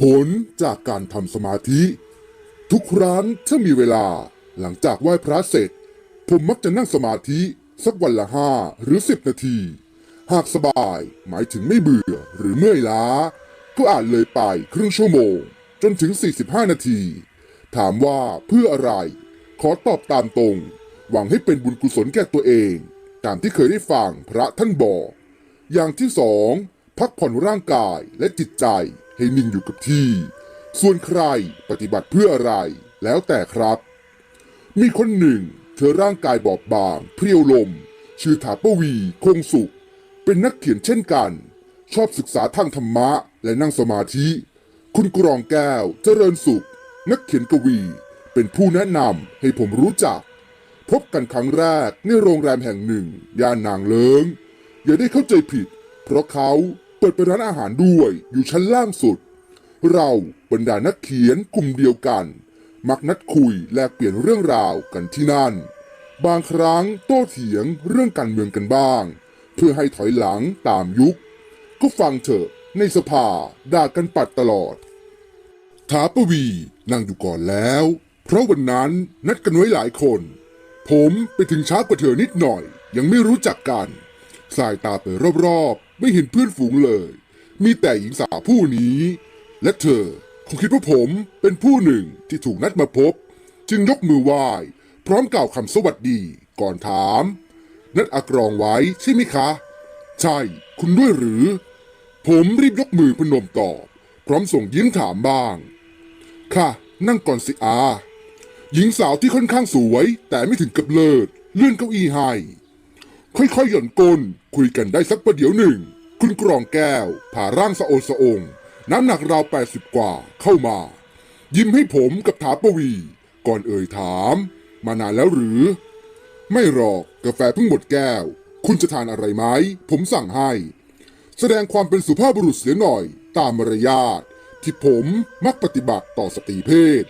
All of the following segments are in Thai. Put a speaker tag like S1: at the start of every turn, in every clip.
S1: ผลจากการทำสมาธิ ทุกครั้งถ้ามีเวลาหลังจากไหว้พระเสร็จ ผมมักจะนั่งสมาธิสักวันละห้าหรือสิบนาที หากสบายหมายถึงไม่เบื่อหรือเมื่อยล้า ก็อาจเลยไปครึ่งชั่วโมง จนถึง 45 นาที ถามว่าเพื่ออะไร ขอตอบตามตรง หวังให้เป็นบุญกุศลแก่ตัวเอง ตามที่เคยได้ฟังพระท่านบอก อย่างที่สองพักผ่อนร่างกายและจิตใจ ให้นิ่งอยู่กับที่ ส่วนใครปฏิบัติเพื่ออะไร แล้วแต่ครับ มีคนหนึ่ง เธอร่างกายบอบบาง เพรียวลม ชื่อถาปวี คงสุข เป็นนักเขียนเช่นกัน ชอบศึกษาทางธรรมะและนั่งสมาธิ คุณกรองแก้ว เจริญสุข นักเขียนกวี เป็นผู้แนะนำให้ผมรู้จัก พบกันครั้งแรกในโรงแรมแห่งหนึ่ง ย่านนางเลิงอย่าได้เข้าใจผิด เพราะเขา เปิดเป็นร้านอาหารด้วยอยู่ชั้นล่างสุด เราบรรดานักเขียนกลุ่มเดียวกัน มักนัดคุยแลกเปลี่ยนเรื่องราวกันที่นั่น บางครั้งโต้เถียงเรื่องการเมืองกันบ้าง เพื่อให้ถอยหลังตามยุค ก็ฟังเถอะในสภาด่ากันปัดตลอดถาปวีนั่งอยู่ก่อนแล้ว เพราะวันนั้นนัดกันไว้หลายคน ผมไปถึงช้ากว่าเธอนิดหน่อย ยังไม่รู้จักกัน สายตาไปรอบๆ ไม่เห็นเพื่อนฝูงเลย มีแต่หญิงสาวผู้นี้ และเธอคงคิดว่าผมเป็นผู้หนึ่งที่ถูกนัดมาพบ จึงยกมือไหว้ พร้อมกล่าวคำสวัสดีก่อนถาม นัดอากรองไว้ใช่ไหมคะ ใช่ คุณด้วยหรือ ผมรีบยกมือพนมตอบ พร้อมส่งยิ้มถามบ้าง ค่ะ นั่งก่อนสิอา หญิงสาวที่ค่อนข้างสวยแต่ไม่ถึงกับเลิศเลื่อนเก้าอี้ให้ค่อยๆหย่อนก้นคุยกันได้สักประเดี๋ยวหนึ่ง คุณกรองแก้ว ผ่าร่างสะโอนสะองน้ำหนักราว80กว่าเข้ามา ยิ้มให้ผมกับถาปวี ก่อนเอ่ยถาม มานานแล้วหรือ ไม่หรอกกาแฟเพิ่งหมดแก้ว คุณจะทานอะไรไหมผมสั่งให้ แสดงความเป็นสุภาพบุรุษเสียหน่อย ตามมารยาทที่ผมมักปฏิบัติต่อสตรีเพศ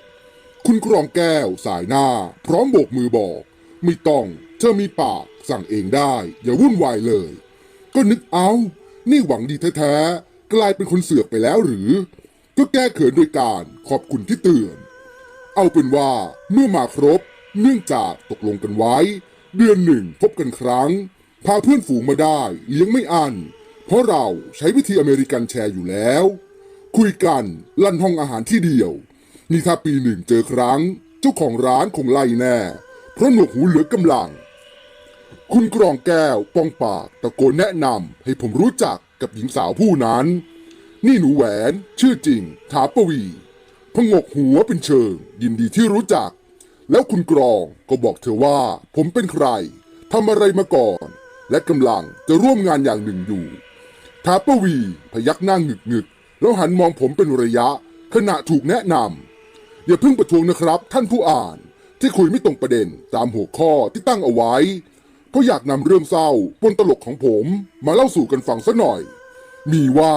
S1: คุณกรองแก้วสายหน้า พร้อมโบกมือบอก ไม่ต้องเธอมีปากสั่งเองได้ อย่าวุ่นวายเลย ก็นึกเอา นี่หวังดีแท้ๆ กลายเป็นคนเสือกไปแล้วหรือ ก็แก้เขินโดยการขอบคุณที่เตือน เอาเป็นว่าเมื่อมาครบ เนื่องจากตกลงกันไว้ เดือนหนึ่งพบกันครั้ง พาเพื่อนฝูงมาได้เลี้ยงไม่อัน เพราะเราใช้วิธีอเมริกันแชร์อยู่แล้ว คุยกันลั่นห้องอาหารที่เดียว นี่ถ้าปีหนึ่งเจอครั้ง เจ้าของร้านคงไล่แน่ เพราะหนวกหูเหลือกำลัง คุณกรองแก้วปองปากตะโกนแนะนำให้ผมรู้จักกับหญิงสาวผู้นั้น นี่หนูแหวนชื่อจริงถาปวีพงกหัวเป็นเชิง ยินดีที่รู้จัก แล้วคุณกรองก็บอกเธอว่า ผมเป็นใครทำอะไรมาก่อน และกำลังจะร่วมงานอย่างหนึ่งอยู่ถาปวีพยักหน้างงึกงึกแล้วหันมองผมเป็นระยะ ขณะถูกแนะนำอย่าเพิ่งประท้วงนะครับ ท่านผู้อ่านที่คุยไม่ตรงประเด็นตามหัวข้อที่ตั้งเอาไว้ ก็อยากนำเรื่องเศร้าปนตลกของผมมาเล่าสู่กันฟังซะหน่อย มีว่า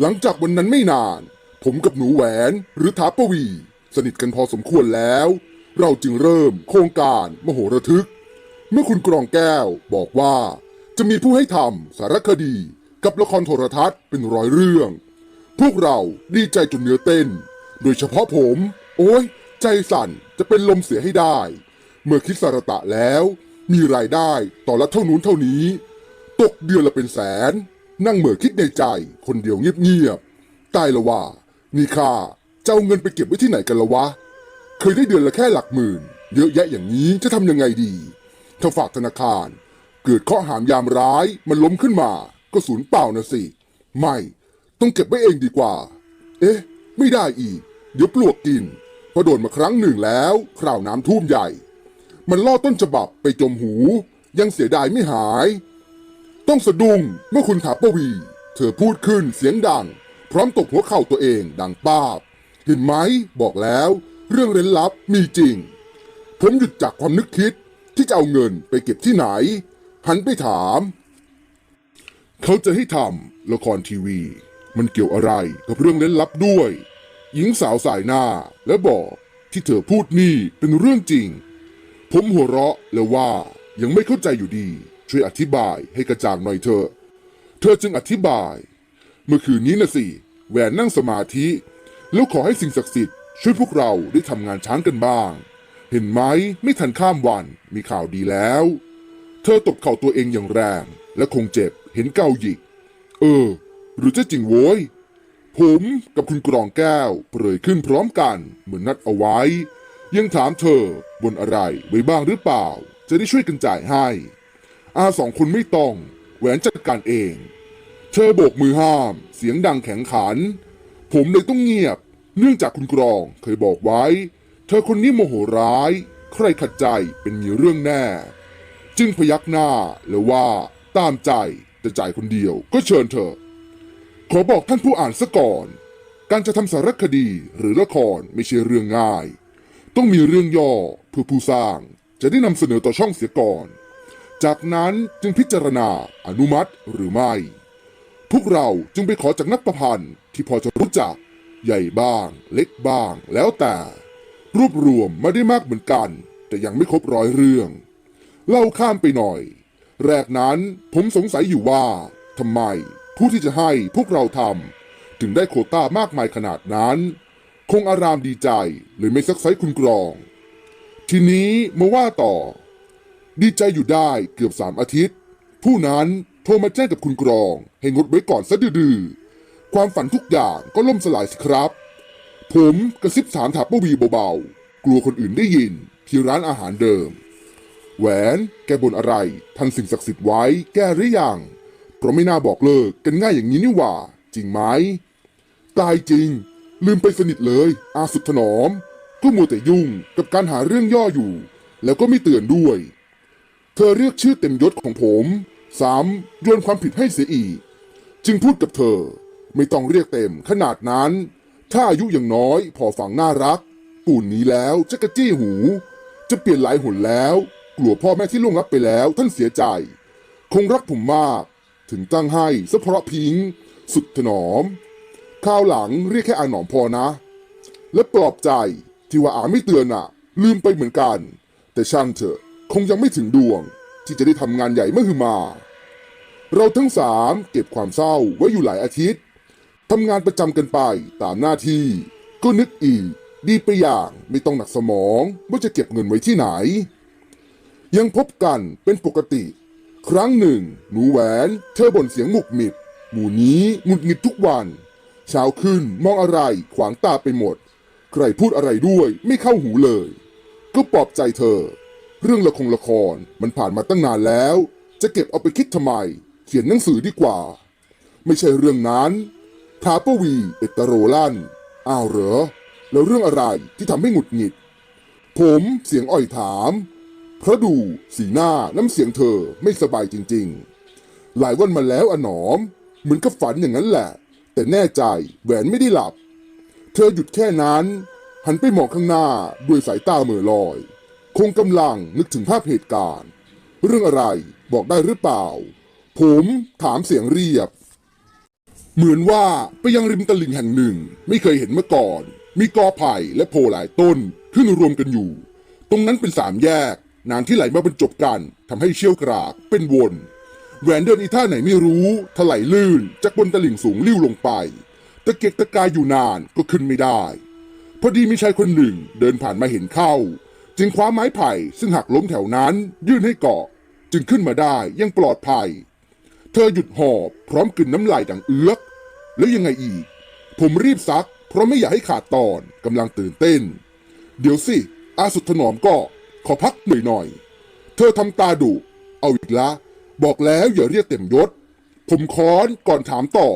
S1: หลังจากวันนั้นไม่นาน ผมกับหนูแหวนหรือถาปวี สนิทกันพอสมควรแล้ว เราจึงเริ่มโครงการมโหระทึก เมื่อคุณกรองแก้วบอกว่าจะมีผู้ให้ทำสารคดี กับละครโทรทัศน์เป็นร้อยเรื่อง พวกเราดีใจจนเนื้อเต้น โดยเฉพาะผม โอ้ยใจสั่นจะเป็นลมเสียให้ได้ เมื่อคิดสารตะแล้ว มีรายได้ต่อละเท่านู้นเท่านี้ ตกเดือนละเป็นแสน นั่งเหม่อคิดในใจคนเดียวเงียบๆตายละว่า นี่ข้าจะเอาเงินไปเก็บไว้ที่ไหนกันละวะ เคยได้เดือนละแค่หลักหมื่น เยอะแยะอย่างนี้จะทำยังไงดี ถ้าฝากธนาคาร เกิดข้อหามยามร้ายมันล้มขึ้นมา ก็สูญเปล่านะสิ ไม่ ต้องเก็บไว้เองดีกว่า เอ๊ะ ไม่ได้อีก เดี๋ยวปลวกกินเพราะโดนมาครั้งหนึ่งแล้วคราวน้ำท่วมใหญ่ มันล่อต้นฉบับไปจมหู ยังเสียดายไม่หาย ต้องสะดุ้งเมื่อคุณถาปวี เธอพูดขึ้นเสียงดัง พร้อมตกหัวเข่าตัวเองดังป้าบ เห็นไหมบอกแล้ว เรื่องเร้นลับมีจริง ผมหยุดจากความนึกคิดที่จะเอาเงินไปเก็บที่ไหน หันไปถาม เขาจะให้ทำละครทีวี มันเกี่ยวอะไรกับเรื่องเล่นลับด้วย หญิงสาวสายหน้าและบอกที่เธอพูดนี่เป็นเรื่องจริง ผมหัวเราะแล้วว่ายังไม่เข้าใจอยู่ดี ช่วยอธิบายให้กระจ่างหน่อยเถอะ เธอจึงอธิบาย เมื่อคืนนี้นะสิแหวนนั่งสมาธิ แล้วขอให้สิ่งศักดิ์สิทธิ์ช่วยพวกเราได้ทำงานช้างกันบ้าง เห็นไหมไม่ทันข้ามวันมีข่าวดีแล้ว เธอตบเข่าตัวเองอย่างแรง และคงเจ็บเห็นเกาหยิก เออ หรือจะจริงโว้ยผมกับคุณกรองแก้วเปรยขึ้นพร้อมกันเหมือนนัดเอาไว้ ยังถามเธอบนอะไรไว้บ้างหรือเปล่า จะได้ช่วยกันจ่ายให้ อาสองคนไม่ต้องแหวนจัดการเอง เธอโบกมือห้าม เสียงดังแข็งขัน ผมเลยต้องเงียบ เนื่องจากคุณกรองเคยบอกไว้ เธอคนนี้โมโหร้าย ใครขัดใจเป็นมีเรื่องแน่ จึงพยักหน้าแล้วว่าตามใจแต่จ่ายคนเดียวก็เชิญเถอขอบอกท่านผู้อ่านซะก่อน การจะทำสารคดีหรือละครไม่ใช่เรื่องง่าย ต้องมีเรื่องย่อเพื่อผู้สร้างจะได้นำเสนอต่อช่องเสียก่อน จากนั้นจึงพิจารณาอนุมัติหรือไม่ พวกเราจึงไปขอจากนักประพันธ์ที่พอจะรู้จัก ใหญ่บ้าง เล็กบ้าง แล้วแต่ รวบรวมมาได้มากเหมือนกัน แต่ยังไม่ครบร้อยเรื่อง เล่าข้ามไปหน่อย แรกนั้นผมสงสัยอยู่ว่าทำไมผู้ที่จะให้พวกเราทำถึงได้โควต้ามากมายขนาดนั้น คงอารามดีใจเลยไม่ซักไซคุณกรอง ทีนี้มาว่าต่อ ดีใจอยู่ได้เกือบสามอาทิตย์ ผู้นั้นโทรมาแจ้งกับคุณกรอง ให้งดไว้ก่อนซะดื้อความฝันทุกอย่างก็ล่มสลายสิครับ ผมกระซิบถามถามป้าวีเบาๆ กลัวคนอื่นได้ยิน ที่ร้านอาหารเดิม แหวนแกบนอะไรทันสิ่งศักดิ์สิทธิ์ไว้แกหรือยังเพราะไม่น่าบอกเลิกกันง่ายอย่างนี้นี่หว่า จริงไหมตายจริง ลืมไปสนิทเลย อาสุดถนอม ก็มัวแต่ยุ่งกับการหาเรื่องย่ออยู่ แล้วก็ไม่เตือนด้วย เธอเรียกชื่อเต็มยศของผมซ้ำโยนความผิดให้เสียอีก จึงพูดกับเธอไม่ต้องเรียกเต็มขนาดนั้น ถ้าอายุอย่างน้อยพอฟังน่ารักปุ่นนี้แล้วจะกระจี้หู จะเปลี่ยนหลายหนแล้ว กลัวพ่อแม่ที่ล่วงลับไปแล้วท่านเสียใจ คงรักผมมาก ถึงตั้งให้ซะเพราะพิง สุดถนอม ข้าวหลังเรียกแค่อาหนอมพอนะ และปลอบใจที่ว่าอาไม่เตือนอะลืมไปเหมือนกัน แต่ช่างเถอะคงยังไม่ถึงดวง ที่จะได้ทำงานใหญ่เมื่อคือมา เราทั้งสามเก็บความเศร้าไว้อยู่หลายอาทิตย์ทำงานประจำกันไปตามหน้าที่ ก็นึกอีก ดีไปอย่างไม่ต้องหนักสมองว่าจะเก็บเงินไว้ที่ไหน ยังพบกันเป็นปกติ ครั้งหนึ่ง หนูแหวน เธอบ่นเสียงหมุกหมิดหมู่นี้หงุดหงิดทุกวัน เช้าขึ้นมองอะไรขวางตาไปหมด ใครพูดอะไรด้วยไม่เข้าหูเลย ก็ปลอบใจเธอ เรื่องละครละครมันผ่านมาตั้งนานแล้ว จะเก็บเอาไปคิดทำไม เขียนหนังสือดีกว่า ไม่ใช่เรื่องนั้นทาปวีเอตโรลันอ้าวเหรอ แล้วเรื่องอะไรที่ทำให้หงุดหงิด ผมเสียงอ่อยถามเพราะดูสีหน้าน้ำเสียงเธอไม่สบายจริง ๆ หลายวันมาแล้วอะหนอม เหมือนกับฝันอย่างนั้นแหละ แต่แน่ใจแหวนไม่ได้หลับ เธอหยุดแค่นั้น หันไปมองข้างหน้าด้วยสายตาเหม่อลอย คงกำลังนึกถึงภาพเหตุการณ์ เรื่องอะไรบอกได้หรือเปล่า ผมถามเสียงเรียบ เหมือนว่าไปยังริมตลิ่งแห่งหนึ่ง ไม่เคยเห็นมาก่อน มีกอไผ่และโพหลายต้นขึ้นรวมกันอยู่ ตรงนั้นเป็นสามแยกน้ำที่ไหลมาบรรจบกันทำให้เชี่ยวกรากเป็นวน แหวนเดินอีท่าไหนไม่รู้ ถลายลื่น จากบนตลิ่งสูงลิ้วลงไป ตะเกียกตะกายอยู่นานก็ขึ้นไม่ได้ พอดีมีชายคนหนึ่งเดินผ่านมาเห็นเข้า จึงคว้าไม้ไผ่ซึ่งหักล้มแถวนั้นยื่นให้เกาะ จึงขึ้นมาได้ยังปลอดภัย เธอหยุดหอบพร้อมกลืนน้ำลายดังเอื้อก แล้วยังไงอีก ผมรีบซัก เพราะไม่อยากให้ขาดตอนกำลังตื่นเต้น เดี๋ยวสิอาสุดถนอมก็ขอพักหน่อยหน่อย เธอทำตาดุเอาอีกละ บอกแล้วอย่าเรียกเต็มยศ ผมค้อนก่อนถามต่อ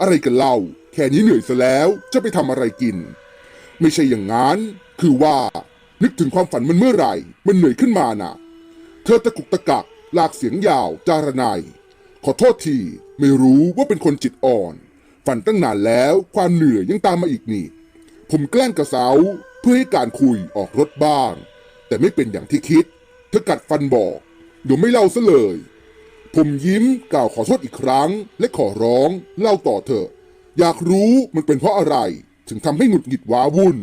S1: อะไรกันเล่า แค่นี้เหนื่อยซะแล้วจะไปทำอะไรกิน ไม่ใช่อย่างนั้น คือว่า นึกถึงความฝันมันเมื่อไหร่ มันเหนื่อยขึ้นมาน่ะ เธอตะกุกตะกักลากเสียงยาวจารนายขอโทษทีไม่รู้ว่าเป็นคนจิตอ่อน ฝันตั้งนานแล้วความเหนื่อยยังตามมาอีกนี่ ผมแกล้งกระเซาเพื่อให้การคุยออกรถบ้าง แต่ไม่เป็นอย่างที่คิด เธอกัดฟันบอกเดี๋ยวไม่เล่าซะเลย ผมยิ้มกล่าวขอโทษอีกครั้ง และขอร้อง เล่าต่อเถอะ อยากรู้มันเป็นเพราะอะไร ถึงทำให้หงุดหงิดว้าวุ่น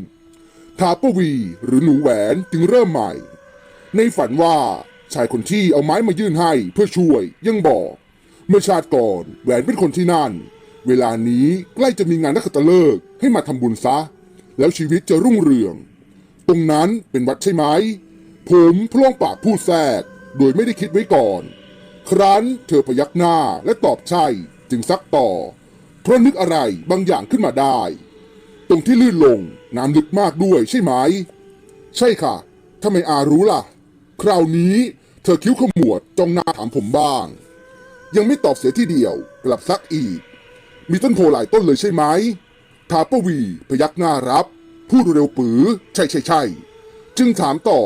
S1: ทาปวีหรือหนูแหวนจึงเริ่มใหม่ ในฝันว่าชายคนที่เอาไม้มายื่นให้เพื่อช่วยยังบอก เมื่อชาติก่อนแหวนเป็นคนที่นั่น เวลานี้ใกล้จะมีงานนักขัตฤกษ์ให้มาทำบุญซะ แล้วชีวิตจะรุ่งเรือง ตรงนั้นเป็นวัดใช่ไหมผมพล่องปากพูดแทรก โดยไม่ได้คิดไว้ก่อน ครั้นเธอพยักหน้าและตอบใช่จึงซักต่อ เพราะนึกอะไรบางอย่างขึ้นมาได้ ตรงที่ลื่นลงน้ำลึกมากด้วยใช่ไหม ใช่ค่ะทำไมอารู้ล่ะ คราวนี้เธอคิ้วขมวดจ้องหน้าถามผมบ้าง ยังไม่ตอบเสียทีเดียวกลับซักอีก มีต้นโพหลายต้นเลยใช่ไหมทาปวีพยักหน้ารับ พูดเร็วปือ ใช่ใช่ใช่ จึงถามต่อ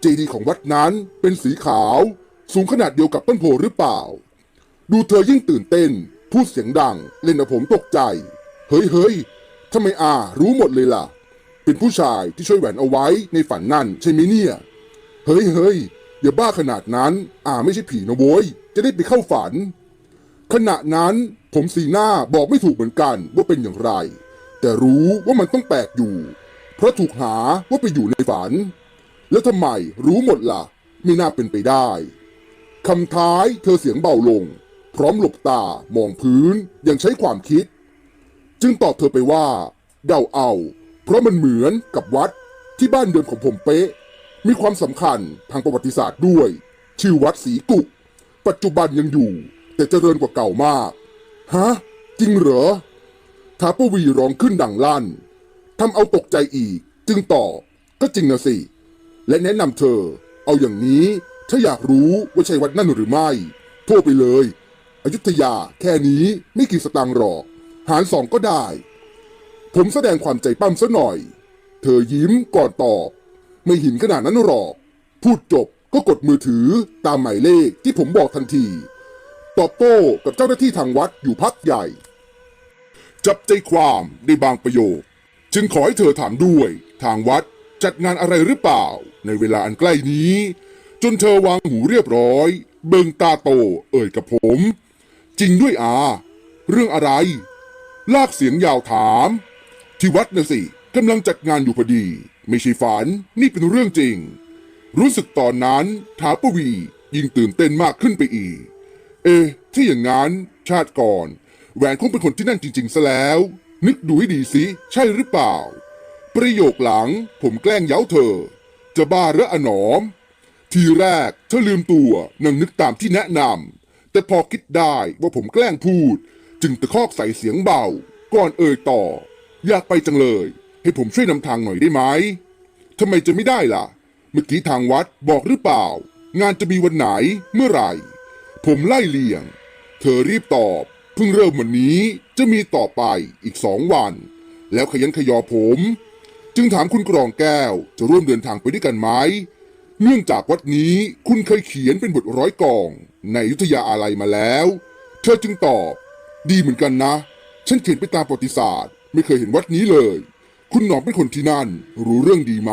S1: เจดีย์ของวัดนั้นเป็นสีขาว สูงขนาดเดียวกับต้นโพหรือเปล่า ดูเธอยิ่งตื่นเต้น พูดเสียงดัง เล่นเอาผมตกใจ เฮ้ยเฮ้ยทำไมอารู้หมดเลยล่ะ เป็นผู้ชายที่ช่วยแหวนเอาไว้ในฝันนั่นใช่ไหมเนี่ย เฮ้ยเฮ้ยอย่าบ้าขนาดนั้น อาไม่ใช่ผีนะโว้ย จะได้ไปเข้าฝัน ขณะนั้นผมสีหน้าบอกไม่ถูกเหมือนกันว่าเป็นอย่างไร แต่รู้ว่ามันต้องแปลกอยู่ เพราะถูกหาว่าไปอยู่ในฝัน แล้วทำไมรู้หมดล่ะ ไม่น่าเป็นไปได้ คำท้ายเธอเสียงเบาลง พร้อมหลบตามองพื้นยังใช้ความคิด จึงตอบเธอไปว่า เดาเอา เพราะมันเหมือนกับวัดที่บ้านเดิมของผมเป๊ะ มีความสำคัญทางประวัติศาสตร์ด้วย ชื่อวัดศรีกุก ปัจจุบันยังอยู่ แต่เจริญกว่าเก่ามาก ฮะ จริงเหรอทาปวีร้องขึ้นดังลั่นทำเอาตกใจอีก จึงตอบก็จริงนะสิ และแนะนำเธอ เอาอย่างนี้ ถ้าอยากรู้ว่าใช่วัดนั่นหรือไม่ โทรไปเลย อยุธยาแค่นี้ไม่กี่สตางค์หรอก หารสองก็ได้ ผมแสดงความใจปั้มซะหน่อย เธอยิ้มก่อนตอบ ไม่หินขนาดนั้นหรอก พูดจบก็กดมือถือตามหมายเลขที่ผมบอกทันที ตอบโต้กับเจ้าหน้าที่ทางวัดอยู่พักใหญ่ จับใจความได้บางประโยค จึงขอให้เธอถามด้วย ทางวัดจัดงานอะไรหรือเปล่า ในเวลาอันใกล้นี้ จนเธอวางหูเรียบร้อย เบิงตาโต เอ่ยกับผม จริงด้วยอา เรื่องอะไร ลากเสียงยาวถาม ที่วัดนะสิกำลังจัดงานอยู่พอดี ไม่ใช่ฝันนี่เป็นเรื่องจริง รู้สึกตอนนั้นถาปวียิ่งตื่นเต้นมากขึ้นไปอีก เอ๊ะที่อย่างนั้นชาติก่อน แหวนคงเป็นคนที่นั่นจริง ๆ ซะแล้ว นึกดูให้ดีสิใช่หรือเปล่า ประโยคหลังผมแกล้งเย้าเธอ จะบ้าหระอะหนอม ทีแรกเธอลืมตัวนั่งนึกตามที่แนะนำแต่พอคิดได้ว่าผมแกล้งพูด จึงตะคอกใส่เสียงเบา ก่อนเอ่ยต่อ อยากไปจังเลย ให้ผมช่วยนำทางหน่อยได้ไหมทำไมจะไม่ได้ล่ะ เมื่อกี้ทางวัดบอกหรือเปล่า งานจะมีวันไหนเมื่อไหร่ ผมไล่เลี่ยง เธอรีบตอบ เพิ่งเริ่มวันนี้จะมีต่อไปอีกสองวัน แล้วขยันขยอผม จึงถามคุณกรองแก้วจะร่วมเดินทางไปด้วยกันไหม เนื่องจากวัดนี้คุณเคยเขียนเป็นบทร้อยกอง ในยุทธยาอะไรมาแล้ว เธอจึงตอบ ดีเหมือนกันนะ ฉันเขียนไปตามประวัติศาสตร์ ไม่เคยเห็นวัดนี้เลย คุณหนอมเป็นคนที่นั่น รู้เรื่องดีไหม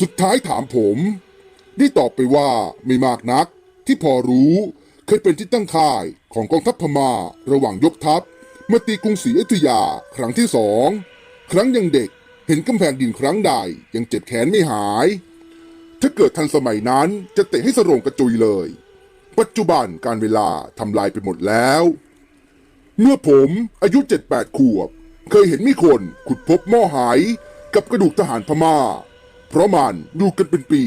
S1: สุดท้ายถามผม ได้ตอบไปว่าไม่มากนัก ที่พอรู้เคยเป็นที่ตั้งค่ายของกองทัพพม่า ระหว่างยกทัพมาตีกรุงศรีอยุธยาครั้งที่สอง ครั้งยังเด็กเห็นกำแพงดินครั้งใดยังเจ็บแขนไม่หาย ถ้าเกิดทันสมัยนั้นจะเตะให้สรงกระจุยเลย ปัจจุบันการเวลาทำลายไปหมดแล้ว เมื่อผมอายุ 7-8 ขวบ เคยเห็นมีคนขุดพบหม้อหายกับกระดูกทหารพม่า เพราะมันดูกันเป็นปี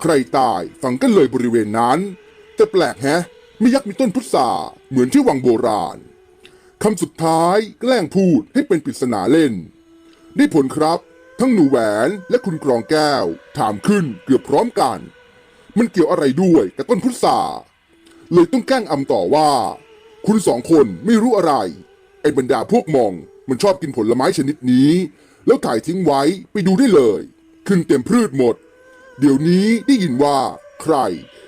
S1: ใครตายฝังกันเลยบริเวณนั้น แต่แปลกแฮะไม่ยักมีต้นพุทราเหมือนที่วังโบราณคำสุดท้ายแกล้งพูดให้เป็นปริศนาเล่น ได้ผลครับ ทั้งหนูแหวนและคุณกรองแก้ว ถามขึ้นเกือบพร้อมกัน มันเกี่ยวอะไรด้วยกับต้นพุทราเลยต้องแกล้งอำต่อว่า คุณสองคนไม่รู้อะไร ไอ้บรรดาพวกมองมันชอบกินผลไม้ชนิดนี้ แล้วถ่ายทิ้งไว้ไปดูได้เลย ขึ้นเต็มพืชหมด เดี๋ยวนี้ได้ยินว่าใคร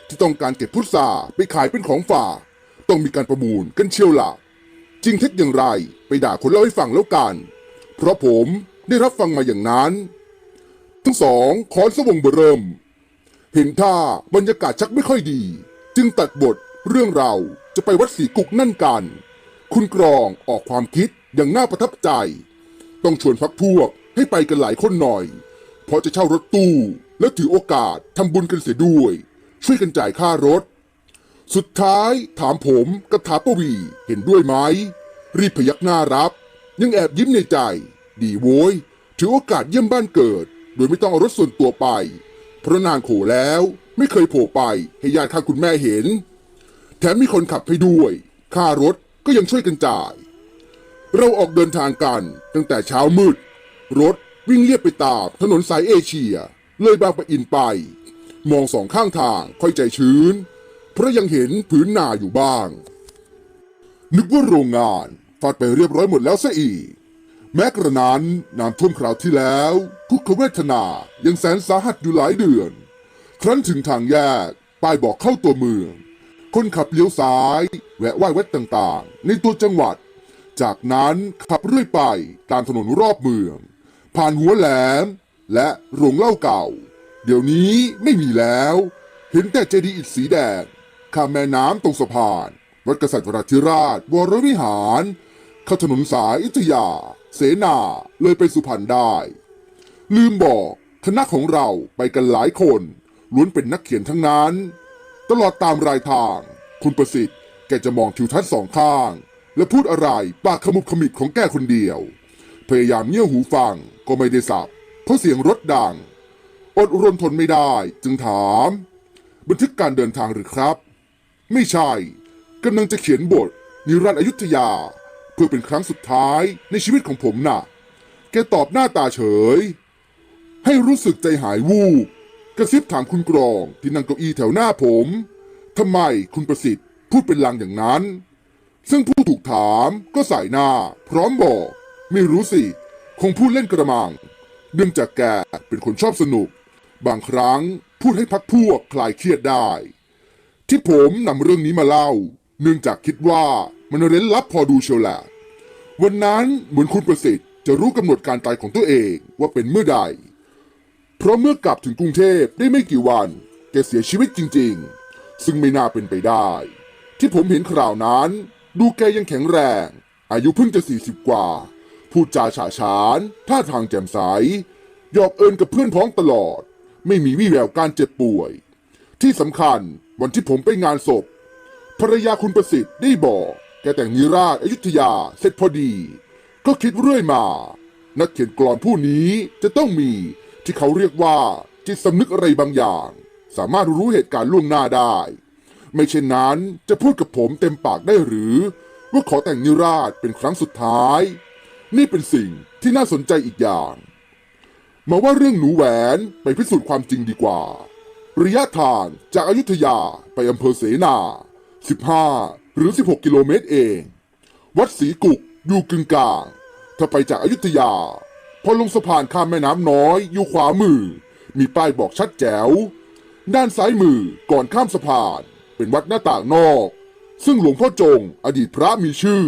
S1: ที่ต้องการเก็บพุทราไปขายเป็นของฝากต้องมีการประมูลกันเชียวละจริงเท็จอย่างไรไปด่าคนเล่าให้ฟังแล้วกัน เพราะผม ได้รับฟังมาอย่างนั้น ทั้งสองขอนสวงเบเริ่ม เห็นท่าบรรยากาศชักไม่ค่อยดี จึงตัดบทเรื่องเราจะไปวัดศรีกุกนั่นกัน คุณกรองออกความคิดอย่างน่าประทับใจ ต้องชวนพักพวกให้ไปกันหลายคนหน่อย เพราะจะเช่ารถตู้ แล้วถือโอกาสทำบุญกันเสียด้วย ช่วยกันจ่ายค่ารถ สุดท้ายถามผมกับถาปวีเห็นด้วยไหมรีบพยักหน้ารับ ยังแอบยิ้มในใจ ดีโว้ย ถือโอกาสเยี่ยมบ้านเกิด โดยไม่ต้องเอารถส่วนตัวไป เพราะนานโขแล้วไม่เคยโผล่ไปให้ญาติข้างคุณแม่เห็น แถมมีคนขับให้ด้วย ค่ารถก็ยังช่วยกันจ่าย เราออกเดินทางกันตั้งแต่เช้ามืด รถวิ่งเลียบไปตามถนนสายเอเชีย เลยบางปะอินไป มองสองข้างทางค่อยใจชื้น เพราะยังเห็นผืนนาอยู่บ้าง นึกว่าโรงงานฟาดไปเรียบร้อยหมดแล้วซะอีก แม้กระนั้นน้ำท่วมคราวที่แล้ว ทุกขเวทนายังแสนสาหัสอยู่หลายเดือน ครั้นถึงทางแยกป้ายบอกเข้าตัวเมือง คนขับเลี้ยวซ้าย แวะไหว้วัดต่างๆ ในตัวจังหวัด จากนั้นขับเรื่อยไปตามถนนรอบเมือง ผ่านหัวแหลม และโรงเล้าเก่า เดี๋ยวนี้ไม่มีแล้ว เห็นแต่เจดีย์อิฐสีแดงข้ามแม่น้ำตรงสะพานวัดกษัตริย์วราธิราชวรวิหารเข้าถนนสายอยุธยา เสนาเลยไปสุพรรณได้ ลืมบอกคณะของเราไปกันหลายคนล้วนเป็นนักเขียนทั้งนั้น ตลอดตามรายทาง คุณประสิทธิ์แกจะมองทิวทัศน์สองข้าง และพูดอะไรปากขมุบขมิบของแกคนเดียว พยายามเงี่ยวหูฟังก็ไม่ได้สับเพราะเสียงรถดัง อดรนทนไม่ได้จึงถาม บันทึกการเดินทางหรือครับ ไม่ใช่กำลังจะเขียนบทนิรันดร์อยุธยา เพื่อเป็นครั้งสุดท้ายในชีวิตของผมน่ะ แกตอบหน้าตาเฉย ให้รู้สึกใจหายวูบกระซิบถามคุณกรองที่นั่งเก้าอี้แถวหน้าผมทำไมคุณประสิทธิ์พูดเป็นลางอย่างนั้น ซึ่งผู้ถูกถามก็สายหน้า พร้อมบอก ไม่รู้สิ คงพูดเล่นกระมัง เนื่องจากแกเป็นคนชอบสนุก บางครั้งพูดให้พักพวกคลายเครียดได้ ที่ผมนำเรื่องนี้มาเล่า เนื่องจากคิดว่ามันเร้นลับพอดูเชียวแหละ วันนั้นเหมือนคุณประสิทธิ์จะรู้กำหนดการตายของตัวเองว่าเป็นเมื่อใด เพราะเมื่อกลับถึงกรุงเทพได้ไม่กี่วันแกเสียชีวิตจริง ๆ ซึ่งไม่น่าเป็นไปได้ ที่ผมเห็นคราวนั้น ดูแกยังแข็งแรง อายุเพิ่งจะสี่สิบกว่า พูดจาฉาฉานท่าทางแจ่มใสหยอกเอินกับเพื่อนพ้องตลอด ไม่มีวี่แววการเจ็บป่วย ที่สำคัญวันที่ผมไปงานศพภรรยาคุณประสิทธิ์ได้บอก แกแต่งนิราชอยุธยาเสร็จพอดี ก็คิดเรื่อยมา นักเขียนกลอนผู้นี้จะต้องมีที่เขาเรียกว่าจิตสำนึกอะไรบางอย่าง สามารถรู้เหตุการณ์ล่วงหน้าได้ ไม่เช่นนั้นจะพูดกับผมเต็มปากได้หรือ ว่าขอแต่งนิราชเป็นครั้งสุดท้าย นี่เป็นสิ่งที่น่าสนใจอีกอย่าง มาว่าเรื่องหนูแหวนไปพิสูจน์ความจริงดีกว่า ระยะทางจากอายุทยาไปอำเภอเสนา 15 หรือ 16 กิโลเมตรเอง วัดศรีกุกอยู่กึ่งกลาง ถ้าไปจากอายุทยา พอลงสะพานข้ามแม่น้ำน้อย อยู่ขวามือ มีป้ายบอกชัดแจ๋ว ด้านซ้ายมือก่อนข้ามสะพาน เป็นวัดหน้าต่างนอก ซึ่งหลวงพ่อจง อดีตพระมีชื่อ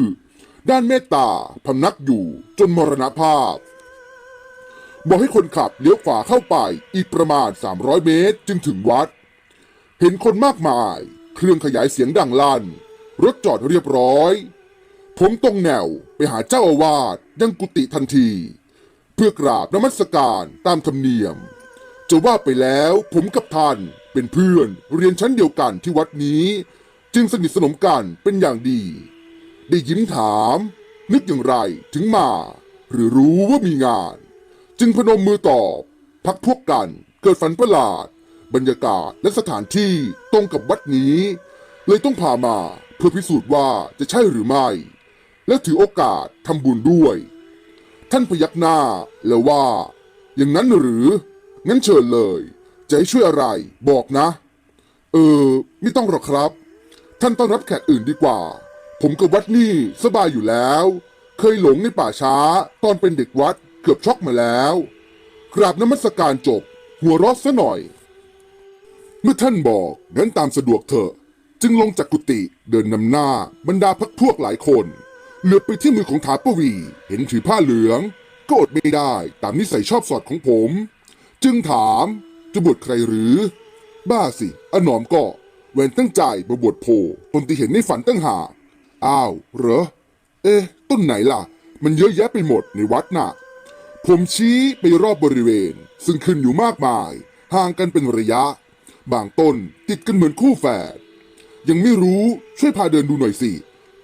S1: ด้านเมตตาพำนักอยู่จนมรณภาพบอกให้คนขับเลี้ยวขวาเข้าไปอีกประมาณ 300 เมตร จึงถึงวัด เห็นคนมากมาย เครื่องขยายเสียงดังลั่น รถจอดเรียบร้อย ผมตรงแนวไปหาเจ้าอาวาสยังกุฏิทันที เพื่อกราบนมัสการตามธรรมเนียม จะว่าไปแล้วผมกับท่านเป็นเพื่อนเรียนชั้นเดียวกันที่วัดนี้ จึงสนิทสนมกันเป็นอย่างดี ได้ยิ้มถาม นึกอย่างไรถึงมา หรือรู้ว่ามีงาน จึงพนมมือตอบ พักพวกกันเกิดฝันประหลาด บรรยากาศและสถานที่ตรงกับวัดนี้ เลยต้องพามาเพื่อพิสูจน์ว่าจะใช่หรือไม่ และถือโอกาสทำบุญด้วย ท่านพยักหน้าแล้วว่า อย่างนั้นหรือ งั้นเชิญเลย จะให้ช่วยอะไรบอกนะ เออ ไม่ต้องหรอกครับ ท่านต้อนรับแขกอื่นดีกว่า ผมกับวัดนี่สบายอยู่แล้ว เคยหลงในป่าช้าตอนเป็นเด็กวัดเกือบช็อกมาแล้วกราบน้ำมัสการจบ หัวเรอซะหน่อย เมื่อท่านบอกงั้นตามสะดวกเถอะ จึงลงจากกุฏิเดินนำหน้าบรรดาพักพวกหลายคน เหลือไปที่มือของถาปวี เห็นถือผ้าเหลือง ก็อดไม่ได้ตามนิสัยชอบสอดของผม จึงถามจะบวชใครหรือ บ้าสิอหนอมก็แหวนตั้งใจมาบวชโพตนที่เห็นในฝันตั้งหาอ้าวเหรอ เอ๊ะ ต้นไหนล่ะ มันเยอะแยะไปหมดในวัดน่ะ ผมชี้ไปรอบบริเวณ ซึ่งขึ้นอยู่มากมาย ห่างกันเป็นระยะ บางต้นติดกันเหมือนคู่แฝด ยังไม่รู้ช่วยพาเดินดูหน่อยสิ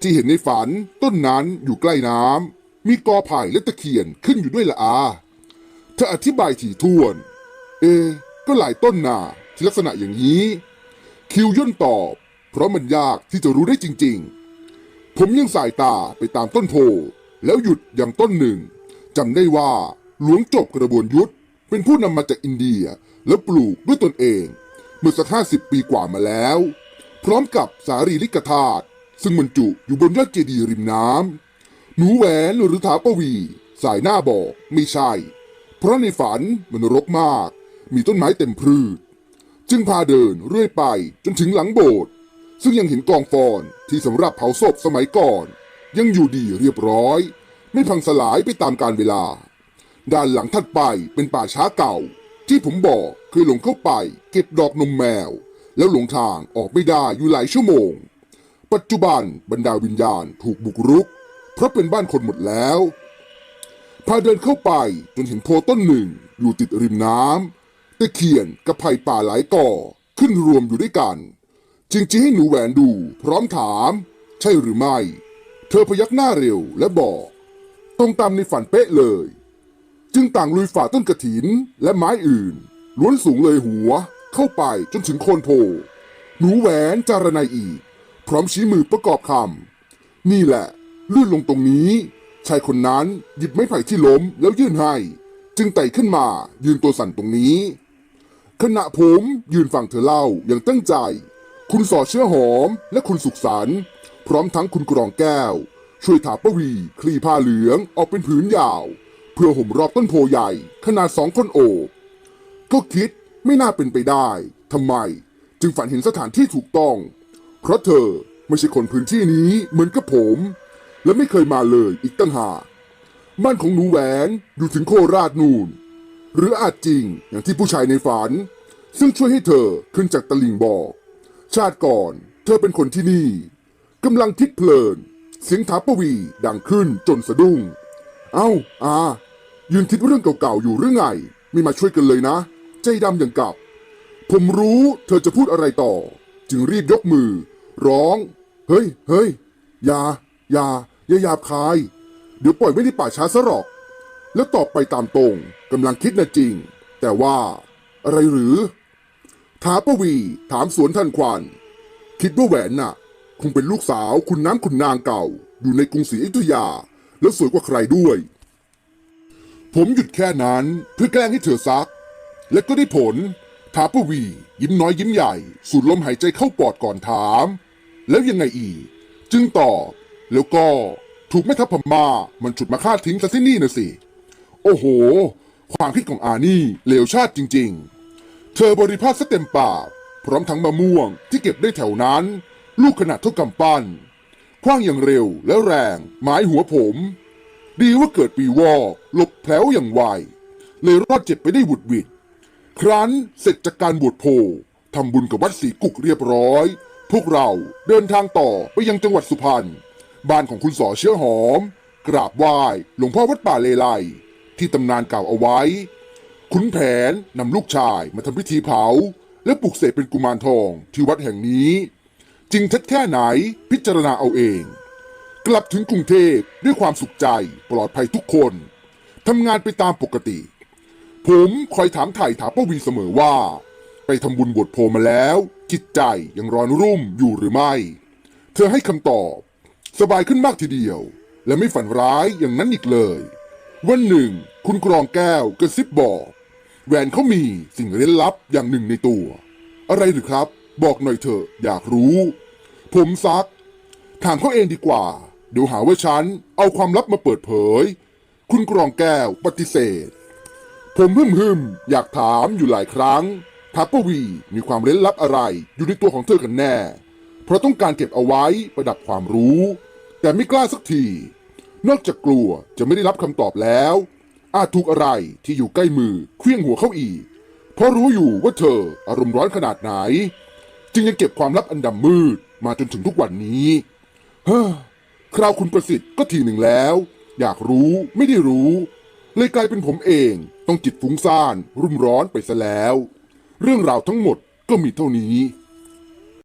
S1: ที่เห็นในฝันต้นนั้นอยู่ใกล้น้ำ มีกอไผ่และตะเคียนขึ้นอยู่ด้วยละอาเธออธิบายถี่ถ้วน เอ ก็หลายต้นนาที่ลักษณะอย่างนี้ คิวย่นตอบ เพราะมันยากที่จะรู้ได้จริง ๆ ผมยังสายตาไปตามต้นโพ แล้วหยุดอย่างต้นหนึ่งจำได้ว่าหลวงจบกระบวนยุทธเป็นผู้นำมาจากอินเดียแล้วปลูกด้วยตนเอง เมื่อสักห้าสิบปีกว่ามาแล้ว พร้อมกับสารีริกธาตุซึ่งบรรจุอยู่บนยอดเจดีย์ริมน้ำหนูแหวนหรือถาปวี สายหน้าบอกไม่ใช่ เพราะในฝันมันรกมาก มีต้นไม้เต็มพืช จึงพาเดินเรื่อยไปจนถึงหลังโบสถ์ซึ่งยังเห็นกองฟอนที่สำหรับเผาศพสมัยก่อน ยังอยู่ดีเรียบร้อย ไม่พังสลายไปตามกาลเวลา ด้านหลังถัดไปเป็นป่าช้าเก่า ที่ผมบอกเคยหลงเข้าไป เก็บดอกนมแมว แล้วหลงทางออกไม่ได้อยู่หลายชั่วโมง ปัจจุบันบรรดาวิญญาณถูกบุกรุก เพราะเป็นบ้านคนหมดแล้ว พาเดินเข้าไปจนเห็นโพต้นหนึ่งอยู่ติดริมน้ำตะเคียนกับไผ่ป่าหลายก่อขึ้นรวมอยู่ด้วยกัน จึงจะให้หนูแหวนดูพร้อมถาม ใช่หรือไม่ เธอพยักหน้าเร็วและบอก ตรงตามในฝันเป๊ะเลย จึงต่างลุยฝ่าต้นกระถินและไม้อื่น ล้วนสูงเลยหัว เข้าไปจนถึงโคนโพ หนูแหวนจารนายอีก พร้อมชี้มือประกอบคำนี่แหละลื่นลงตรงนี้ ชายคนนั้นหยิบไม้ไผ่ที่ล้มแล้วยื่นให้ จึงไต่ขึ้นมายืนตัวสั่นตรงนี้ ขณะผมยืนฟังเธอเล่าอย่างตั้งใจ คุณสอเชื้อหอมและคุณสุขสันพร้อมทั้งคุณกรองแก้ว ช่วยถาปวี คลี่ผ้าเหลืองออกเป็นผืนยาว เพื่อห่มรอบต้นโพใหญ่ขนาดสองคนโอบก็คิดไม่น่าเป็นไปได้ทำไม จึงฝันเห็นสถานที่ถูกต้อง เพราะเธอไม่ใช่คนพื้นที่นี้เหมือนกับผม และไม่เคยมาเลยอีกตั้งหากบ้านของหนูแหวนอยู่ถึงโคราชนูนหรืออาจจริงอย่างที่ผู้ชายในฝัน ซึ่งช่วยให้เธอขึ้นจากตลิ่งบอก ชาติก่อนเธอเป็นคนที่นี่กำลังคิดเพลิน เสียงถาปวีดังขึ้นจนสะดุ้ง เอ้าอา ยืนคิดเรื่องเก่าๆอยู่หรือไง ไม่มาช่วยกันเลยนะ ใจดำอย่างกับ ผมรู้เธอจะพูดอะไรต่อ จึงรีบยกมือ ร้อง เฮ้ยเฮ้ยอย่าอย่าอย่าหยาบคาย เดี๋ยวปล่อยไม่ได้ป่าช้าซะหรอก แล้วตอบไปตามตรงกำลังคิดนะจริง แต่ว่า อะไรหรือถาปวีถามสวนทันควันคิดว่าแหวนน่ะ คงเป็นลูกสาวคุณน้ำคุณนางเก่า อยู่ในกรุงศรีอยุธยา แล้วสวยกว่าใครด้วย ผมหยุดแค่นั้นเพื่อแกล้งให้เธอซัก และก็ได้ผลถาปวี ยิ้มน้อยยิ้มใหญ่ สูดลมหายใจเข้าปอดก่อนถาม แล้วยังไงอีก จึงตอบ แล้วก็ถูกแม่ทัพพม่ามันฉุดมาฆ่าทิ้งซะที่นี่นะสิ โอ้โห ความคิดของอานี่เลวชาติจริง ๆ เธอบริภาคซะเต็มปากพร้อมทั้งมะม่วงที่เก็บได้แถวนั้น ลูกขนาดเท่ากำปั้นคว้างอย่างเร็วและแรงหมายหัวผม ดีว่าเกิดปีวอกหลบแผลวอย่างไวเลยรอดเจ็บไปได้บุดหวิด ครั้นเสร็จจากการบวชโพทำบุญกับวัดศรีกุกเรียบร้อย พวกเราเดินทางต่อไปยังจังหวัดสุพรรณบ้านของคุณสอเชื้อหอม กราบไหว้หลวงพ่อวัดป่าเลไลที่ตำนานกล่าวเอาไว้ ขุนแผนนำลูกชายมาทำพิธีเผา และปลุกเสกเป็นกุมารทองที่วัดแห่งนี้ จริงท็จแค่ไหนพิจารณาเอาเอง กลับถึงกรุงเทพด้วยความสุขใจปลอดภัยทุกคนทำงานไปตามปกติ ผมคอยถามถ่ายถามป้าวีเสมอว่า ไปทำบุญบวชโพมาแล้ว จิตใจยังร้อนรุ่มอยู่หรือไม่ เธอให้คำตอบ สบายขึ้นมากทีเดียว และไม่ฝันร้ายอย่างนั้นอีกเลย วันหนึ่ง คุณกรองแก้วกระซิบบอกแหวนเขามีสิ่งเร้นลับอย่างหนึ่งในตัว อะไรหรือครับ บอกหน่อยเถอะอยากรู้ ผมซัก ถามเขาเองดีกว่า ดี๋ยวหาว่าฉันเอาความลับมาเปิดเผย คุณกรองแก้วปฏิเสธ ผมฮึมฮึมอยากถามอยู่หลายครั้งทัปปวีมีความเร้นลับอะไรอยู่ในตัวของเธอกันแน่ เพราะต้องการเก็บเอาไว้ประดับความรู้ แต่ไม่กล้าสักที นอกจากกลัวจะไม่ได้รับคำตอบแล้ว อาจถูกอะไรที่อยู่ใกล้มือเคลี้ยงหัวเข้าอีก เพราะรู้อยู่ว่าเธออารมณ์ร้อนขนาดไหน จึงยังเก็บความลับอันดำมืดมาจนถึงทุกวันนี้ เฮ้อ คราวคุณประสิทธิ์ก็ทีหนึ่งแล้ว อยากรู้ไม่ได้รู้ เลยกลายเป็นผมเองต้องจิตฟุ้งซ่าน รุ่มร้อนไปซะแล้ว เรื่องราวทั้งหมดก็มีเท่านี้